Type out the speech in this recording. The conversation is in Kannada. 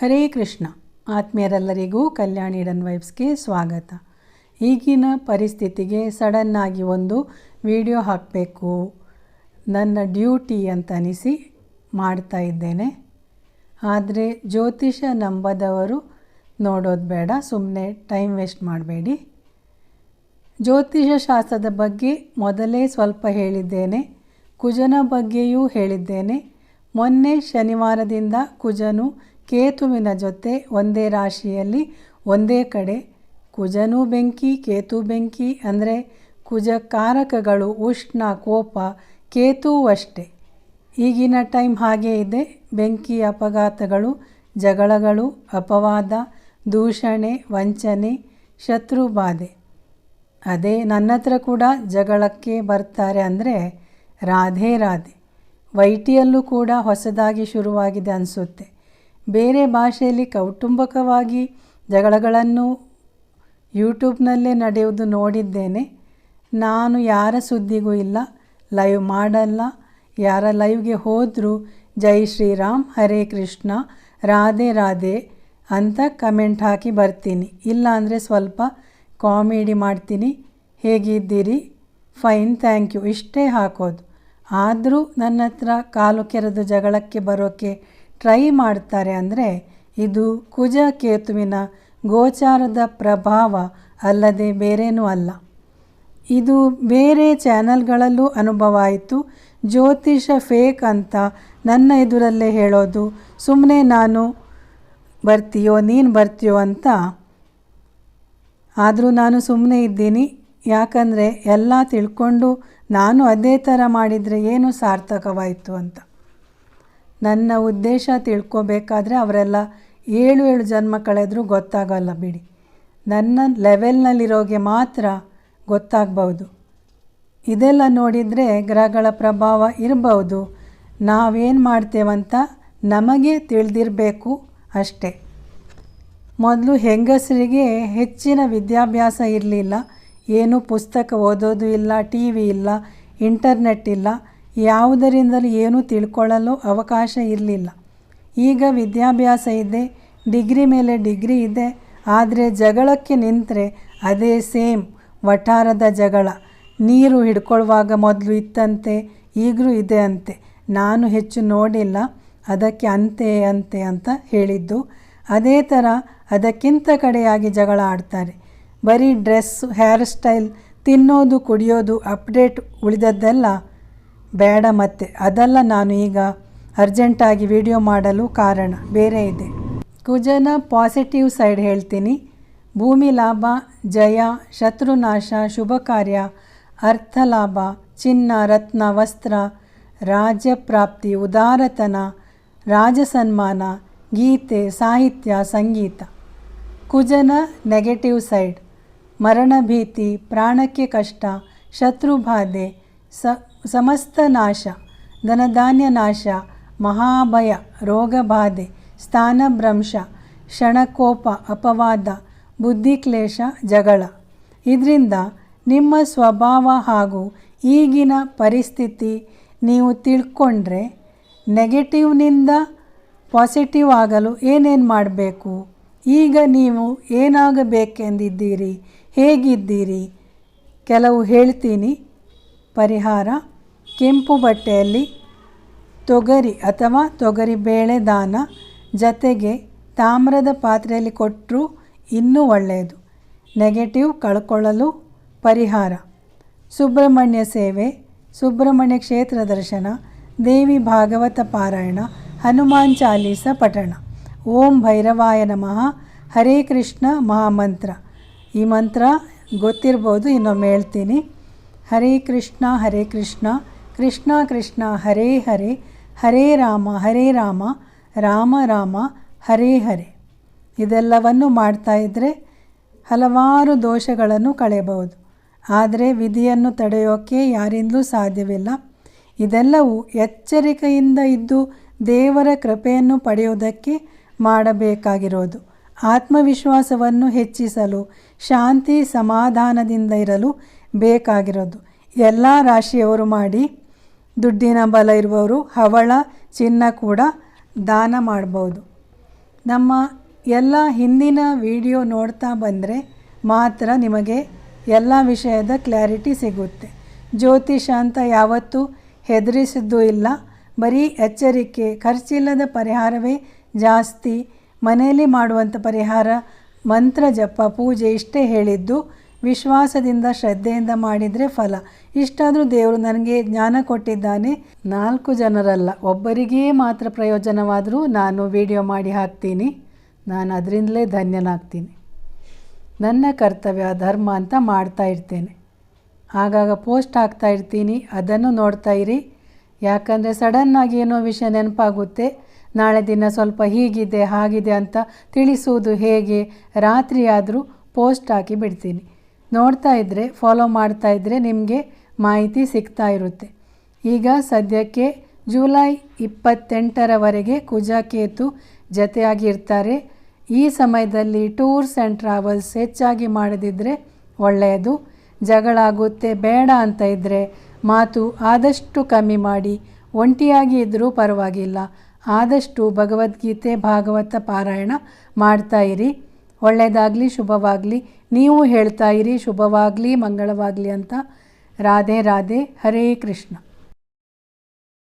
ಹರೇ ಕೃಷ್ಣ. ಆತ್ಮೀಯರೆಲ್ಲರಿಗೂ ಕಲ್ಯಾಣ ಇಡನ್ ವೈಬ್ಸ್ಗೆ ಸ್ವಾಗತ. ಈಗಿನ ಪರಿಸ್ಥಿತಿಗೆ ಸಡನ್ನಾಗಿ ಒಂದು ವಿಡಿಯೋ ಹಾಕಬೇಕು. ನನ್ನ ಡ್ಯೂಟಿ ಅಂತ ಅನಿಸಿ ಮಾಡ್ತಾ ಇದ್ದೇನೆ. ಆದರೆ ಜ್ಯೋತಿಷ ನಂಬದವರು ನೋಡೋದು ಬೇಡ ಸುಮ್ಮನೆ ಟೈಮ್ ವೇಸ್ಟ್ ಮಾಡಬೇಡಿ. ಜ್ಯೋತಿಷ ಶಾಸ್ತ್ರದ ಬಗ್ಗೆ ಮೊದಲೇ ಸ್ವಲ್ಪ ಹೇಳಿದ್ದೇನೆ. ಕುಜನ ಬಗ್ಗೆಯೂ ಹೇಳಿದ್ದೇನೆ. ಮೊನ್ನೆ ಶನಿವಾರದಿಂದ ಕುಜನು ಕೇತುವಿನ ಜೊತೆ ಒಂದೇ ರಾಶಿಯಲ್ಲಿ ಒಂದೇ ಕಡೆ ಕುಜನೂ ಬೆಂಕಿ, ಕೇತು ಬೆಂಕಿ ಅಂದರೆ ಕುಜ ಕಾರಕಗಳು ಉಷ್ಣ, ಕೋಪ ಕೇತುವು ಅಷ್ಟೇ. ಈಗಿನ ಟೈಮ್ ಹಾಗೇ ಇದೆ. ಬೆಂಕಿ ಅಪಘಾತಗಳು, ಜಗಳಗಳು, ಅಪವಾದ, ದೂಷಣೆ, ವಂಚನೆ, ಶತ್ರು ಬಾಧೆ. ಅದೇ ನನ್ನ ಹತ್ರ ಕೂಡ ಜಗಳಕ್ಕೆ ಬರ್ತಾರೆ ಅಂದರೆ ರಾಧೆ ರಾಧೆ. ವೈಟಿಯಲ್ಲೂ ಕೂಡ ಹೊಸದಾಗಿ ಶುರುವಾಗಿದೆ ಅನಿಸುತ್ತೆ. ಬೇರೆ ಭಾಷೆಯಲ್ಲಿ ಕೌಟುಂಬಿಕವಾಗಿ ಜಗಳಗಳನ್ನು ಯೂಟ್ಯೂಬ್ನಲ್ಲೇ ನಡೆಯುವುದು ನೋಡಿದ್ದೇನೆ. ನಾನು ಯಾರ ಸುದ್ದಿಗೂ ಇಲ್ಲ, ಲೈವ್ ಮಾಡಲ್ಲ. ಯಾರ ಲೈವ್ಗೆ ಹೋದರೂ ಜೈ ಶ್ರೀರಾಮ್, ಹರೇ ಕೃಷ್ಣ, ರಾಧೆ ರಾಧೆ ಅಂತ ಕಮೆಂಟ್ ಹಾಕಿ ಬರ್ತೀನಿ. ಇಲ್ಲಾಂದರೆ ಸ್ವಲ್ಪ ಕಾಮಿಡಿ ಮಾಡ್ತೀನಿ. ಹೇಗಿದ್ದೀರಿ? Fine, thank you. ಇಷ್ಟೇ ಹಾಕೋದು. ಆದರೂ ನನ್ನ ಹತ್ರ ಕಾಲು ಕೆರೆದು ಜಗಳಕ್ಕೆ ಬರೋಕ್ಕೆ ಟ್ರೈ ಮಾಡ್ತಾರೆ ಅಂದರೆ ಇದು ಕುಜ ಕೇತುವಿನ ಗೋಚಾರದ ಪ್ರಭಾವ ಅಲ್ಲದೆ ಬೇರೇನೂ ಅಲ್ಲ. ಇದು ಬೇರೆ ಚಾನಲ್ಗಳಲ್ಲೂ ಅನುಭವ ಆಯಿತು. ಜ್ಯೋತಿಷ ಫೇಕ್ ಅಂತ ನನ್ನ ಎದುರಲ್ಲೇ ಹೇಳೋದು ಸುಮ್ಮನೆ ನಾನು ಬರ್ತೀಯೋ, ನೀನು ಬರ್ತೀಯೋ ಅಂತ. ಆದರೂ ನಾನು ಸುಮ್ಮನೆ ಇದ್ದೀನಿ. ಯಾಕಂದರೆ ಎಲ್ಲ ತಿಳ್ಕೊಂಡು ನಾನು ಅದೇ ಥರ ಮಾಡಿದರೆ ಏನು ಸಾರ್ಥಕವಾಯಿತು ಅಂತ. ನನ್ನ ಉದ್ದೇಶ ತಿಳ್ಕೊಬೇಕಾದ್ರೆ ಅವರೆಲ್ಲ ಏಳು ಏಳು ಜನ್ಮ ಕಳೆದರೂ ಗೊತ್ತಾಗಲ್ಲ ಬಿಡಿ. ನನ್ನ ಲೆವೆಲ್ನಲ್ಲಿರೋಗೆ ಮಾತ್ರ ಗೊತ್ತಾಗ್ಬೌದು. ಇದೆಲ್ಲ ನೋಡಿದರೆ ಗ್ರಹಗಳ ಪ್ರಭಾವ ಇರಬಹುದು ನಾವೇನು ಮಾಡ್ತೇವಂತ ನಮಗೆ ತಿಳಿದಿರಬೇಕು ಅಷ್ಟೇ. ಮೊದಲು ಹೆಂಗಸರಿಗೆ ಹೆಚ್ಚಿನ ವಿದ್ಯಾಭ್ಯಾಸ ಇರಲಿಲ್ಲ. ಏನೂ ಪುಸ್ತಕ ಓದೋದು ಇಲ್ಲ, ಟಿ ವಿ ಇಲ್ಲ, ಇಂಟರ್ನೆಟ್ ಇಲ್ಲ. ಯಾವುದರಿಂದಲೂ ಏನೂ ತಿಳ್ಕೊಳ್ಳಲು ಅವಕಾಶ ಇರಲಿಲ್ಲ. ಈಗ ವಿದ್ಯಾಭ್ಯಾಸ ಇದೆ, ಡಿಗ್ರಿ ಮೇಲೆ ಡಿಗ್ರಿ ಇದೆ, ಆದರೆ ಜಗಳಕ್ಕೆ ನಿಂತರೆ ಅದೇ ಸೇಮ್ ವಠಾರದ ಜಗಳ. ನೀರು ಹಿಡ್ಕೊಳ್ಳುವಾಗ ಮೊದಲು ಇತ್ತಂತೆ, ಈಗಲೂ ಇದೆ ಅಂತೆ. ನಾನು ಹೆಚ್ಚು ನೋಡಿಲ್ಲ, ಅದಕ್ಕೆ ಅಂತೆ ಅಂತೆ ಅಂತ ಹೇಳಿದ್ದು. ಅದೇ ಥರ ಅದಕ್ಕಿಂತ ಕಡೆಯಾಗಿ ಜಗಳ ಆಡ್ತಾರೆ. ಬರೀ ಡ್ರೆಸ್ಸು ಹೇರ್ ಸ್ಟೈಲ್, ತಿನ್ನೋದು, ಕುಡಿಯೋದು, ಅಪ್ಡೇಟ್ ಉಳಿದದ್ದೆಲ್ಲ. ಬೇಡ ಮತ್ತೆ. ಅದೆಲ್ಲ ನಾನು ಈಗ ಅರ್ಜೆಂಟಾಗಿ ವಿಡಿಯೋ ಮಾಡಲು ಕಾರಣ. ಬೇರೆ ಇದೆ. ಕುಜನ ಪಾಸಿಟಿವ್ ಸೈಡ್ ಹೇಳ್ತೀನಿ. ಭೂಮಿ ಲಾಭ, ಜಯ ಶತ್ರುನಾಶ ಶುಭ ಕಾರ್ಯ, ಅರ್ಥ ಲಾಭ, ಚಿನ್ನ, ರತ್ನ, ವಸ್ತ್ರ, ರಾಜ್ಯ ಪ್ರಾಪ್ತಿ, ಉದಾರತನ ರಾಜಸನ್ಮಾನ ಗೀತೆ, ಸಾಹಿತ್ಯ, ಸಂಗೀತ. ಕುಜನ ನೆಗೆಟಿವ್ ಸೈಡ್ ಮರಣ ಭೀತಿ, ಪ್ರಾಣಕ್ಕೆ ಕಷ್ಟ ಶತ್ರುಬಾಧೆ ಸ ಸಮಸ್ತ ನಾಶ ಧನಧಾನ್ಯ ನಾಶ ಮಹಾಭಯ, ರೋಗಬಾಧೆ, ಸ್ಥಾನಭ್ರಂಶ, ಕ್ಷಣಕೋಪ, ಅಪವಾದ, ಬುದ್ಧಿಕ್ಲೇಶ, ಜಗಳ. ಇದರಿಂದ ನಿಮ್ಮ ಸ್ವಭಾವ ಹಾಗೂ ಈಗಿನ ಪರಿಸ್ಥಿತಿ ನೀವು ತಿಳ್ಕೊಂಡ್ರೆ ನೆಗೆಟಿವ್ನಿಂದ ಪಾಸಿಟಿವ್ ಆಗಲು ಏನೇನು ಮಾಡಬೇಕು? ಈಗ ನೀವು ಏನಾಗಬೇಕೆಂದಿದ್ದೀರಿ? ಹೇಗಿದ್ದೀರಿ? ಕೆಲವು ಹೇಳ್ತೀನಿ. ಪರಿಹಾರ ಕೆಂಪು ಬಟ್ಟೆಯಲ್ಲಿ ತೊಗರಿ ಅಥವಾ ತೊಗರಿ ಬೇಳೆ ದಾನ ಜತೆಗೆ ತಾಮ್ರದ ಪಾತ್ರೆಯಲ್ಲಿ ಕೊಟ್ಟರೂ ಇನ್ನೂ ಒಳ್ಳೆಯದು. ನೆಗೆಟಿವ್ ಕಳ್ಕೊಳ್ಳಲು ಪರಿಹಾರ. ಸುಬ್ರಹ್ಮಣ್ಯ ಸೇವೆ, ಸುಬ್ರಹ್ಮಣ್ಯ ಕ್ಷೇತ್ರ ದರ್ಶನ, ದೇವಿ ಭಾಗವತ ಪಾರಾಯಣ, ಹನುಮಾನ್ ಚಾಲೀಸ ಪಠಣ. ಓಂ ಭೈರವಾಯ ನಮಃ. ಹರೇ ಕೃಷ್ಣ ಮಹಾಮಂತ್ರ. ಈ ಮಂತ್ರ ಗೊತ್ತಿರ್ಬೋದು, ಇನ್ನೊಮ್ಮೆ ಹೇಳ್ತೀನಿ. ಹರೇ ಕೃಷ್ಣ ಹರೇ ಕೃಷ್ಣ. ಕೃಷ್ಣ ಕೃಷ್ಣ ಹರೇ ಹರೇ ಹರೇ ರಾಮ ಹರೇ ರಾಮ ರಾಮ ರಾಮ, ಹರೇ ಹರೇ. ಇದೆಲ್ಲವನ್ನು ಮಾಡ್ತಾ ಇದ್ದರೆ ಹಲವಾರು ದೋಷಗಳನ್ನು ಕಳೆಯಬಹುದು. ಆದರೆ ವಿಧಿಯನ್ನು ತಡೆಯೋಕ್ಕೆ ಯಾರಿಂದಲೂ ಸಾಧ್ಯವಿಲ್ಲ. ಇದೆಲ್ಲವೂ ಎಚ್ಚರಿಕೆಯಿಂದ ಇದ್ದು ದೇವರ ಕೃಪೆಯನ್ನು ಪಡೆಯುವುದಕ್ಕೆ ಮಾಡಬೇಕಾಗಿರೋದು. ಆತ್ಮವಿಶ್ವಾಸವನ್ನು ಹೆಚ್ಚಿಸಲು, ಶಾಂತಿ ಸಮಾಧಾನದಿಂದ ಇರಲು ಬೇಕಾಗಿರೋದು. ಎಲ್ಲ ರಾಶಿಯವರು ಮಾಡಿ ದುಡ್ಡಿನ ಬಲ ಇರುವವರು ಹವಳ, ಚಿನ್ನ ಕೂಡ ದಾನ ಮಾಡ್ಬೋದು. ನಮ್ಮ ಎಲ್ಲ ಹಿಂದಿನ ವಿಡಿಯೋ ನೋಡ್ತಾ ಬಂದರೆ ಮಾತ್ರ ನಿಮಗೆ ಎಲ್ಲ ವಿಷಯದ ಕ್ಲಾರಿಟಿ ಸಿಗುತ್ತೆ. ಜ್ಯೋತಿಷ ಅಂತ ಯಾವತ್ತೂ ಹೆದರಿಸಿದ್ದು ಇಲ್ಲ. ಬರೀ ಎಚ್ಚರಿಕೆ, ಖರ್ಚಿಲ್ಲದ ಪರಿಹಾರವೇ ಜಾಸ್ತಿ. ಮನೆಯಲ್ಲಿ ಮಾಡುವಂಥ ಪರಿಹಾರ, ಮಂತ್ರ ಜಪ, ಪೂಜೆ ಇಷ್ಟೇ ಹೇಳಿದ್ದು ವಿಶ್ವಾಸದಿಂದ ಶ್ರದ್ಧೆಯಿಂದ ಮಾಡಿದರೆ ಫಲ. ಇಷ್ಟಾದರೂ ದೇವರು ನನಗೆ ಜ್ಞಾನ ಕೊಟ್ಟಿದ್ದಾನೆ. ನಾಲ್ಕು ಜನರಲ್ಲ, ಒಬ್ಬರಿಗೇ ಮಾತ್ರ ಪ್ರಯೋಜನವಾದರೂ ನಾನು ವಿಡಿಯೋ ಮಾಡಿ ಹಾಕ್ತೀನಿ. ನಾನು ಅದರಿಂದಲೇ ಧನ್ಯನಾಗ್ತೀನಿ. ನನ್ನ ಕರ್ತವ್ಯ ಧರ್ಮ ಅಂತ ಮಾಡ್ತಾ ಇರ್ತೇನೆ. ಆಗಾಗ ಪೋಸ್ಟ್ ಹಾಕ್ತಾ ಇರ್ತೀನಿ, ಅದನ್ನು ನೋಡ್ತಾ ಇರಿ. ಯಾಕಂದರೆ ಸಡನ್ನಾಗಿ ಏನೋ ವಿಷಯ ನೆನಪಾಗುತ್ತೆ. ನಾಳೆ ದಿನ ಸ್ವಲ್ಪ ಹೀಗಿದೆ, ಹಾಗಿದೆ ಅಂತ ತಿಳಿಸುವುದು ಹೇಗೆ? ರಾತ್ರಿಯಾದರೂ ಪೋಸ್ಟ್ ಹಾಕಿ ಬಿಡ್ತೀನಿ. ನೋಡ್ತಾ ಇದ್ದರೆ ಫಾಲೋ ಮಾಡ್ತಾ ಇದ್ದರೆ ನಿಮಗೆ ಮಾಹಿತಿ ಸಿಗ್ತಾ ಇರುತ್ತೆ. ಈಗ ಸದ್ಯಕ್ಕೆ ಜುಲೈ ಇಪ್ಪತ್ತೆಂಟರವರೆಗೆ ಜತೆಯಾಗಿ ಇರ್ತಾರೆ ಈ ಸಮಯದಲ್ಲಿ ಟೂರ್ಸ್ ಆ್ಯಂಡ್ ಟ್ರಾವೆಲ್ಸ್ ಹೆಚ್ಚಾಗಿ ಮಾಡದಿದ್ದರೆ ಒಳ್ಳೆಯದು. ಜಗಳ ಆಗುತ್ತೆ, ಬೇಡ ಅಂತ ಇದ್ದರೆ ಮಾತು ಆದಷ್ಟು ಕಮ್ಮಿ ಮಾಡಿ, ಒಂಟಿಯಾಗಿ ಇದ್ದರೂ ಪರವಾಗಿಲ್ಲ. ಆದಷ್ಟು ಭಗವದ್ಗೀತೆ, ಭಾಗವತ ಪಾರಾಯಣ ಮಾಡ್ತಾ ಇರಿ. ಒಳ್ಳೆಯದಾಗಲಿ ಶುಭವಾಗಲಿ ನೀವು ಹೇಳ್ತಾ ಇರಿ ಶುಭವಾಗಲಿ ಮಂಗಳವಾಗಲಿ ಅಂತ. ರಾಧೆ ರಾಧೆ ಹರೇ ಕೃಷ್ಣ.